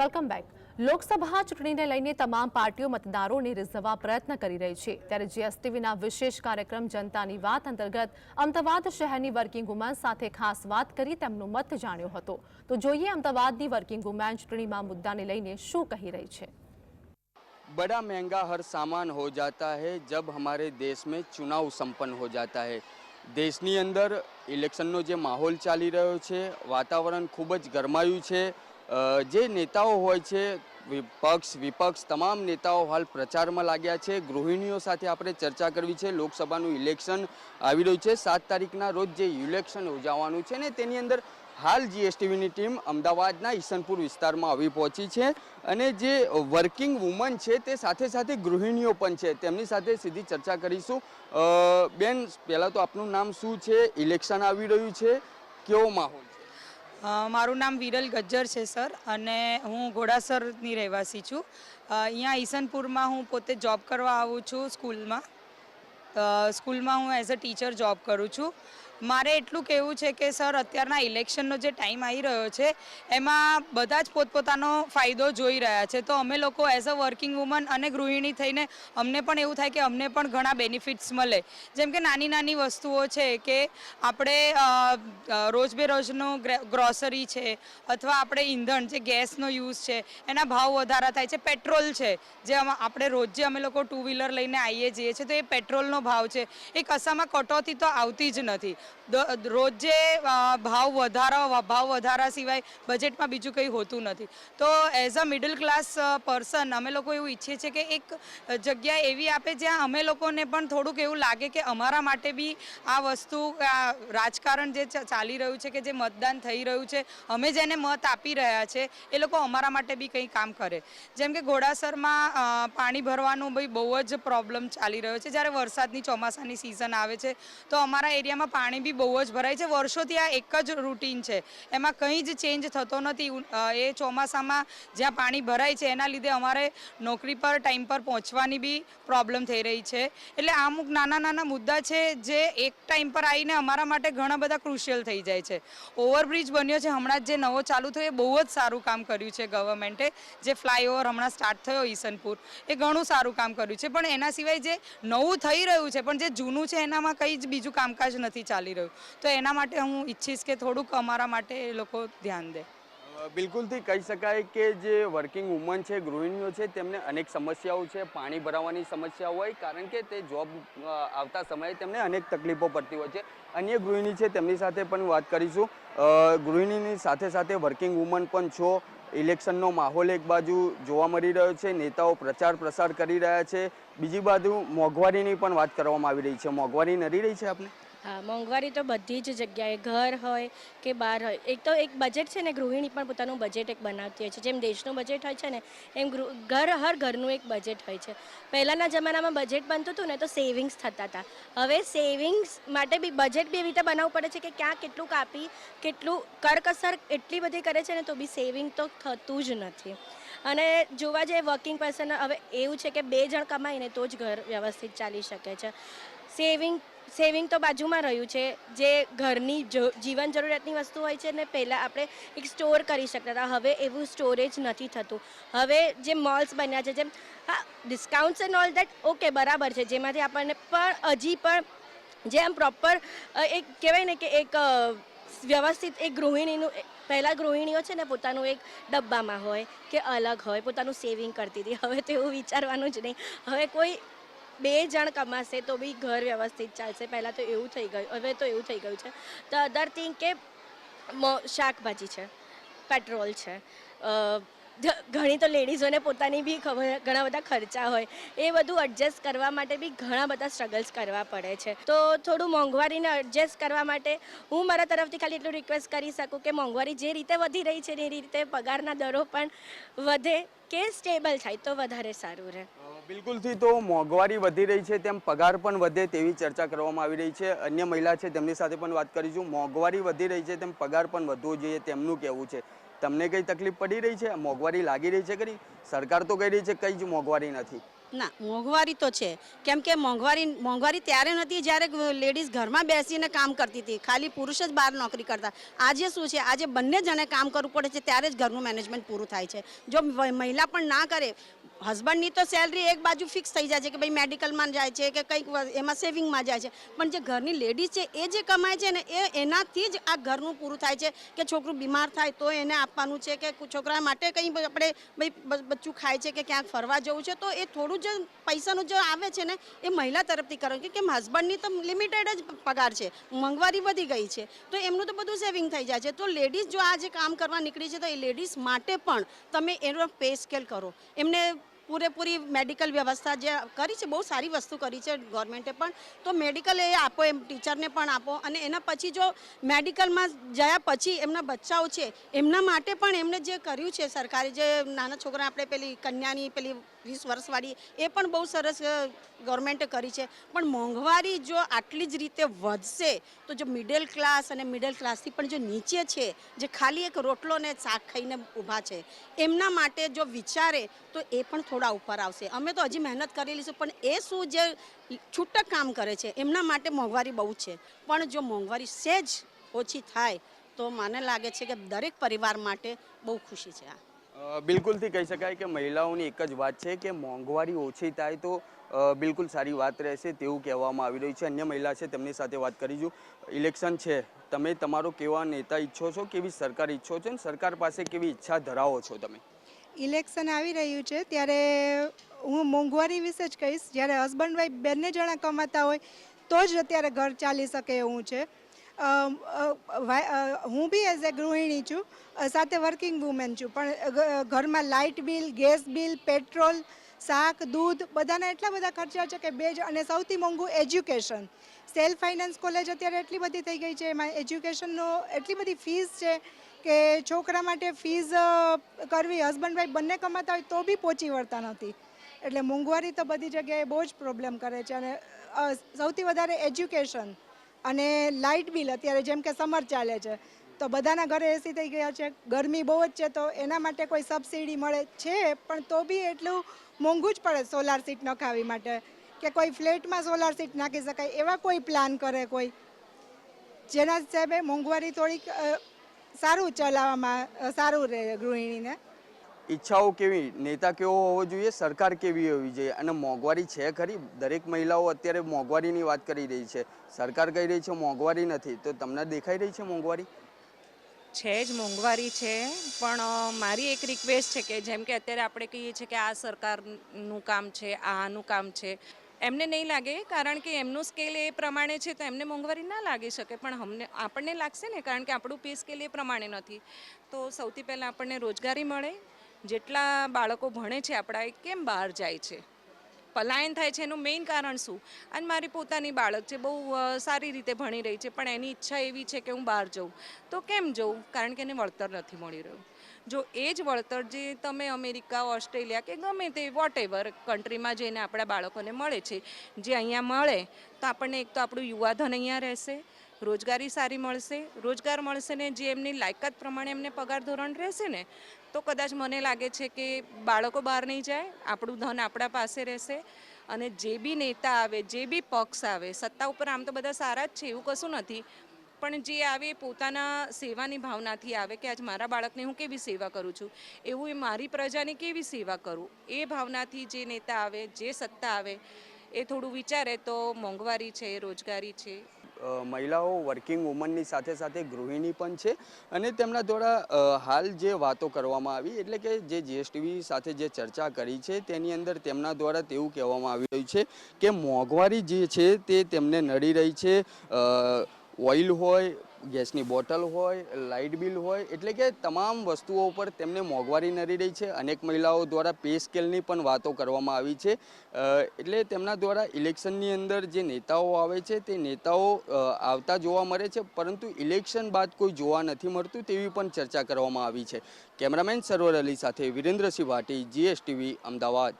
Welcome back. Lok Sabha ચૂંટણીને લઈને તમામ પાર્ટીઓ મતદારોને રીઝવવા પ્રયત્ન કરી રહી છે. ત્યારે જીએસટીવીના વિશેષ કાર્યક્રમ જનતાની વાત અંતર્ગત અમદાવાદ શહેરની વર્કિંગ વુમન સાથે ખાસ વાત કરી તેમનો મત જાણ્યો હતો. તો જોઈએ અમદાવાદની વર્કિંગ વુમેન ચૂંટણીમાં મુદ્દાને લઈને શું કહી રહી છે. બડા મહેંગા હર સામાન હો જાતા હૈ જબ હમારે દેશ મેં ચુનાવ સંપન્ન હો જાતા હૈ. દેશની અંદર ઇલેક્શનનો જે માહોલ ચાલી રહ્યો છે, વાતાવરણ ખૂબ જ ગરમાયું છે જે નેતાઓ હોય છે, વિપક્ષ વિપક્ષ તમામ નેતાઓ હાલ પ્રચારમાં લાગ્યા છે. ગૃહિણીઓ સાથે આપણે ચર્ચા કરવી છે. લોકસભાનું ઇલેક્શન આવી રહ્યું છે. સાત તારીખના રોજ જે ઇલેક્શન યોજાવાનું છે ને તેની અંદર હાલ જીએસટીવીની ટીમ અમદાવાદના ઈસનપુર વિસ્તારમાં આવી પહોંચી છે અને જે વર્કિંગ વુમન છે તે સાથે સાથે ગૃહિણીઓ પણ છે. તેમની સાથે સીધી ચર્ચા કરીશું. બેન, પહેલાં તો આપનું નામ શું છે? ઇલેક્શન આવી રહ્યું છે. કેવો માહોલ? મારું નામ વિરલ ગજ્જર છે, સર, અને હું ઘોડાસરની રહેવાસી છું. અહીંયા ઈસનપુરમાં હું પોતે જોબ કરવા આવું છું સ્કૂલમાં. સ્કૂલમાં હું એઝ અ ટીચર જોબ કરું છું. મારે એટલું કહેવું છે કે, સર, અત્યારના ઇલેક્શનનો જે ટાઈમ આવી રહ્યો છે, એમાં બધા જ પોતપોતાનો ફાયદો જોઈ રહ્યા છે. તો અમે લોકો એઝ અ વર્કિંગ વુમન અને ગૃહિણી થઈને અમને પણ એવું થાય કે અમને પણ ઘણા બેનિફિટ્સ મળે. જેમ કે નાની નાની વસ્તુઓ છે કે આપણે રોજબેરોજનું ગ્રોસરી છે અથવા આપણે ઈંધણ જે ગેસનો યુઝ છે, એના ભાવ વધારા થાય છે. પેટ્રોલ છે, જે આપણે રોજ જે અમે લોકો ટુ વ્હીલર લઈને આવીએ જઈએ છીએ, તો એ પેટ્રોલનો ભાવ છે. એ કશામાં કટોતી તો આવતી જ નથી. રોજ ભાવ વધારા ભાવ વધારા સિવાય બજેટમાં બીજું કંઈ હોતું નથી. તો as a middle class person અમે લોકો એવું ઈચ્છીએ છીએ કે એક જગ્યા એવી આપે જ્યાં અમે લોકોને પણ થોડુંક એવું લાગે કે અમારા માટે બી આ વસ્તુ રાજકારણ જે ચાલી રહ્યું છે કે જે મતદાન થઈ રહ્યું છે, અમે જેને મત આપી રહ્યા છે, એ લોકો અમારા માટે બી કંઈ કામ કરે. જેમ કે ઘોડાસરમાં પાણી ભરવાનું ભાઈ બહુ જ પ્રોબ્લેમ ચાલી રહ્યો છે. જ્યારે વરસાદની ચોમાસાની સિઝન આવે છે, તો અમારા એરિયામાં પાણી બી બહુ જ ભરાય છે. વર્ષોથી આ એક જ રૂટીન છે. એમાં કંઈ જ ચેન્જ થતો નથી. એ ચોમાસામાં જ્યાં પાણી ભરાય છે, એના લીધે અમારે નોકરી પર, ટાઈમ પર પહોંચવાની બી પ્રોબ્લેમ થઈ રહી છે. એટલે અમુક નાના નાના મુદ્દા છે જે એક ટાઈમ પર આવીને અમારા માટે ઘણા બધા ક્રુશિયલ થઈ જાય છે. ઓવરબ્રિજ બન્યો છે. હમણાં જ જે નવો ચાલુ થયો, એ બહુ જ સારું કામ કર્યું છે ગવર્મેન્ટે. જે ફ્લાયઓવર હમણાં સ્ટાર્ટ થયો ઈસનપુર, એ ઘણું સારું કામ કર્યું છે. પણ એના સિવાય જે નવું થઈ રહ્યું છે, પણ જે જૂનું છે, એનામાં કંઈ જ બીજું કામકાજ નથી ચાલી રહ્યું. તો એના માટે હું ઈચ્છીશ કે થોડુંક અમારા માટે એ લોકો ધ્યાન દે. બિલકુલથી કહી શકાય કે જે વર્કિંગ વુમન છે, ગૃહિણીઓ છે, તેમને અનેક સમસ્યાઓ છે, પાણી ભરાવાની સમસ્યા હોય, કારણ કે તે જોબ આવતા સમયે તેમને અનેક તકલીફો પડતી હોય છે. અન્ય ગૃહિણી છે, તેમની સાથે પણ વાત કરીશું. ગૃહિણીની સાથે સાથે વર્કિંગ વુમન પણ છો. ઇલેક્શનનો માહોલ એક બાજુ જોવા મળી રહ્યો છે, નેતાઓ પ્રચાર પ્રસાર કરી રહ્યા છે. બીજી બાજુ મોંઘવારીની પણ વાત કરવામાં આવી રહી છે. મોંઘવારી નડી રહી છે આપને? હા, મોંઘવારી તો બધી જ જગ્યાએ ઘર હોય કે બહાર હોય. એક તો એક બજેટ છે ને, ગૃહિણી પણ પોતાનું બજેટ એક બનાવતી હોય છે. જેમ દેશનું બજેટ હોય છે ને, એમ ઘર, હર ઘરનું એક બજેટ હોય છે. પહેલાંના જમાનામાં બજેટ બનતું હતું ને, તો સેવિંગ્સ થતા હતા. હવે સેવિંગ્સ માટે બી બજેટ બી એવી રીતે બનાવવું પડે છે કે ક્યાં કેટલું કાપી, કેટલું કરકસર એટલી બધી કરે છે ને, તો બી સેવિંગ તો થતું જ નથી. અને જોવા જઈએ વર્કિંગ પર્સન હવે એવું છે કે બે જણ કમાઈને તો જ ઘર વ્યવસ્થિત ચાલી શકે છે. સેવિંગ સેવિંગ તો બાજુમાં રહ્યું છે. જે ઘરની જીવન જરૂરિયાતની વસ્તુ હોય છે ને પહેલાં આપણે એક સ્ટોર કરી શકતા હતા. હવે એવું સ્ટોરેજ નથી થતું. હવે જે મોલ્સ બન્યા છે, જેમ, હા discounts and all that okay બરાબર છે. જેમાંથી આપણને પણ, હજી પણ જે આમ પ્રોપર એક કહેવાય ને કે એક વ્યવસ્થિત એક ગૃહિણીનું પહેલાં ગૃહિણીઓ છે ને પોતાનું એક ડબ્બામાં હોય કે અલગ હોય, પોતાનું સેવિંગ કરતી હતી. હવે તો એવું વિચારવાનું જ નહીં. હવે કોઈ બે જણ કમાશે તો બી ઘર વ્યવસ્થિત ચાલશે. પહેલાં તો એવું થઈ ગયું, હવે તો એવું થઈ ગયું છે. તો અધર થિંગ કે શાકભાજી છે, પેટ્રોલ છે ઘણી તો લેડીઝોને પોતાની બી ઘણા બધા ખર્ચા હોય. એ બધું એડજસ્ટ કરવા માટે બી ઘણા બધા સ્ટ્રગલ્સ કરવા પડે છે. તો થોડું મોંઘવારીને એડજસ્ટ કરવા માટે હું મારા તરફથી ખાલી એટલું રિક્વેસ્ટ કરી શકું કે મોંઘવારી જે રીતે વધી રહી છે એ રીતે પગારના દરો પણ વધે કે સ્ટેબલ થાય તો વધારે સારું રહે. બિલકુલથી તો મોંઘવારી વધી રહી છે, તેમ પગાર પણ વધે તેવી ચર્ચા કરવામાં આવી રહી છે. અન્ય મહિલા છે, તેમની સાથે પણ વાત કરીશું. મોંઘવારી વધી રહી છે, તેમ પગાર પણ વધવો જોઈએ, તેમનું કહેવું છે. તમને કઈ તકલીફ પડી રહી છે? મોંઘવારી લાગી રહી છે કરી સરકાર તો કહી રહી છે કઈ જ મોંઘવારી નથી. ના, મોંઘવારી તો છે. કેમ કે મોંઘવારી મોંઘવારી ત્યારે નથી જ્યારે લેડીઝ ઘરમાં બેસીને કામ કરતી હતી. ખાલી પુરુષ જ બહાર નોકરી કરતા. આજે શું છે? આજે બંને જણે કામ કરવું પડે છે, ત્યારે જ ઘરનું મેનેજમેન્ટ પૂરું થાય છે. જો મહિલા પણ ના કરે હસબન્ડની તો સેલરી એક બાજુ ફિક્સ થઈ જાય છે કે ભાઈ મેડિકલમાં જાય છે કે કંઈક એમાં સેવિંગમાં જાય છે. પણ જે ઘરની લેડીઝ છે, એ જે કમાય છે ને, એ એનાથી જ આ ઘરનું પૂરું થાય છે કે છોકરું બીમાર થાય તો એને આપવાનું છે કે છોકરા માટે કંઈ આપણે ભાઈ બચ્ચું ખાય છે કે ક્યાંક ફરવા જવું છે, તો એ થોડું જે પૈસાનું જે આવે છે ને, એ મહિલા તરફથી કરો. કે કેમ હસબન્ડની તો લિમિટેડ જ પગાર છે. મોંઘવારી વધી ગઈ છે. તો એમનું તો બધું સેવિંગ થઈ જાય છે. તો લેડીઝ જો આ જે કામ કરવા નીકળી છે, તો એ લેડીઝ માટે પણ તમે એનો પે સ્કેલ કરો. એમને પૂરેપૂરી મેડિકલ વ્યવસ્થા જે કરી છે, બહુ સારી વસ્તુ કરી છે ગવર્મેન્ટે પણ. તો મેડિકલ એ આપો, એમ ટીચરને પણ આપો. અને એના પછી જો મેડિકલમાં ગયા પછી એમના બચ્ચાઓ છે, એમના માટે પણ એમને જે કર્યું છે સરકારે, જે નાના છોકરા આપણે પેલી કન્યાની પેલી વીસ વર્ષવાળી એ પણ બહુ સરસ ગવર્મેન્ટે કરી છે. પણ મોંઘવારી જો આટલી જ રીતે વધશે, તો જો મિડલ ક્લાસ અને મિડલ ક્લાસથી પણ જો નીચે છે, જે ખાલી એક રોટલો ને શાક ખાઈને ઊભા છે, એમના માટે જો વિચારે, તો એ પણ થોડા ઉપર આવશે. અમે તો હજી મહેનત કરેલી છે, પણ એ શું જે છૂટક કામ કરે છે, એમના માટે મોંઘવારી બહુ છે. પણ જો મોંઘવારી સહેજ ઓછી થાય, તો મને લાગે છે કે દરેક પરિવાર માટે બહુ ખુશી છે આ. બિલકુલથી કહી શકાય કે મહિલાઓની એક જ વાત છે કે મોંઘવારી ઓછી થાય તો બિલકુલ સારી વાત રહેશે તેવું કહેવામાં આવી રહ્યું છે. અન્ય મહિલા છે તેમની સાથે વાત કરીશું ઇલેક્શન છે. તમે તમારો કેવા નેતા ઈચ્છો છો? કેવી સરકાર ઈચ્છો છો? અને સરકાર પાસે કેવી ઈચ્છા ધરાવો છો તમે? ઇલેક્શન આવી રહ્યું છે ત્યારે હું મોંઘવારી વિશે જ કહીશ. જ્યારે હસબન્ડ વાઈફ બંને જણા કમાતા હોય તો જ અત્યારે ઘર ચાલી શકે એવું છે. હું બી એઝ એ ગૃહિણી છું સાથે વર્કિંગ વુમેન છું. પણ ઘરમાં light bill gas bill petrol શાક, દૂધ, બધાના એટલા બધા ખર્ચા છે કે બે જ અને સૌથી મોંઘું એજ્યુકેશન સેલ્ફ ફાઇનાન્સ કોલેજ અત્યારે એટલી બધી થઈ ગઈ છે, એમાં એજ્યુકેશનનો એટલી બધી ફીસ છે કે છોકરા માટે ફીસ કરવી હસબન્ડ વાઈફ બંને કમાતા હોય તો બી પહોંચી વળતા નથી. એટલે મોંઘવારી તો બધી જગ્યાએ બહુ જ પ્રોબ્લેમ કરે છે અને સૌથી વધારે એજ્યુકેશન અને લાઇટ બિલ અત્યારે જેમ કે સમર ચાલે છે, તો બધાના ઘરે એસી થઈ ગયા છે. ગરમી બહુ જ છે, તો એના માટે કોઈ સબસિડી મળે છે? પણ તો બી એટલું મોંઘું જ પડે સોલાર સીટ નખાવી માટે, કે કોઈ ફ્લેટમાં સોલાર સીટ નાખી શકાય, એવા કોઈ પ્લાન કરે કોઈ? જેના હિસાબે મોંઘવારી થોડીક સારું ચલાવવામાં સારું રહે ગૃહિણીને. ઈચ્છાઓ કેવી? નેતા કેવો હોવો જોઈએ? સરકાર કેવી હોવી જોઈએ? અને મોંઘવારી છે ખરી? દરેક મહિલાઓ અત્યારે મોંઘવારીની વાત કરી રહી છે. સરકાર કહી રહી છે મોંઘવારી નથી. તો તમને દેખાઈ રહી છે મોંઘવારી? છે જ મોંઘવારી છે. પણ મારી એક રિક્વેસ્ટ છે કે જેમ કે અત્યારે આપણે કહીએ છીએ કે આ સરકારનું કામ છે, આનું કામ છે, એમને નહીં લાગે. કારણ કે એમનું સ્કેલ એ પ્રમાણે છે તો એમને મોંઘવારી ના લાગી શકે. પણ અમને આપણને લાગશે ને? કારણ કે આપણું પે સ્કેલ એ પ્રમાણે નથી. તો સૌથી પહેલાં આપણને રોજગારી મળે. જેટલા બાળકો ભણે છે આપણા, એ કેમ બહાર જાય છે? પલાયન થાય છે એનું મેઇન કારણ શું? અને મારી પોતાની બાળક છે, બહુ સારી રીતે ભણી રહી છે, પણ એની ઈચ્છા એવી છે કે હું બહાર જઉં. તો કેમ જઉં? કારણ કે એને વળતર નથી મળી રહ્યું. જો એ જ વળતર જે તમે અમેરિકા, ઓસ્ટ્રેલિયા કે ગમે તે વોટ એવર કન્ટ્રીમાં જઈને આપણા બાળકોને મળે છે, જે અહીંયા મળે, તો આપણને એક તો આપણું યુવાધન અહીંયા રહેશે રોજગારી સારી મળશે, રોજગાર મળશે ને જે એમની લાયકાત પ્રમાણે એમને પગાર ધોરણ રહેશે ને, તો કદાચ મને લાગે છે કે બાળકો બહાર નહીં જાય, આપણું ધન આપણા પાસે રહેશે અને જે બી નેતા આવે, જે બી પક્ષ આવે, સત્તા ઉપર આમ તો બધા સારા જ છે, એવું કશું નથી. પણ જે આવે પોતાના સેવાની ભાવનાથી આવે કે આજ મારા બાળકને હું કેવી સેવા કરું છું? એવું એ મારી પ્રજાની કેવી સેવા કરું? એ ભાવનાથી જે નેતા આવે, જે સત્તા આવે, એ થોડું વિચારે તો મોંઘવારી છે, રોજગારી છે મહિલાઓ વર્કિંગ વુમનની સાથે સાથે ગૃહિણી પણ છે અને તેમના દ્વારા હાલ જે વાતો કરવામાં આવી, એટલે કે જે જીએસટીવી સાથે જે ચર્ચા કરી છે, તેની અંદર તેમના દ્વારા તેવું કહેવામાં આવી રહ્યું છે કે મોંઘવારી જે છે તે તેમને નડી રહી છે. ઓઇલ હોય ગેસની બોટલ હોય, લાઇટ બિલ હોય, એટલે કે તમામ વસ્તુઓ પર તેમને મોંઘવારી નરી રહી છે. અનેક મહિલાઓ દ્વારા પે સ્કેલની પણ વાતો કરવામાં આવી છે. એટલે તેમના દ્વારા ઇલેક્શનની અંદર જે નેતાઓ આવે છે, તે નેતાઓ આવતા જોવા મળે છે, પરંતુ ઇલેક્શન બાદ કોઈ જોવા નથી મળતું તેવી પણ ચર્ચા કરવામાં આવી છે. કેમેરામેન સરવર અલી સાથે વિરેન્દ્રસિંહ ભાટી જીએસટીવી, અમદાવાદ.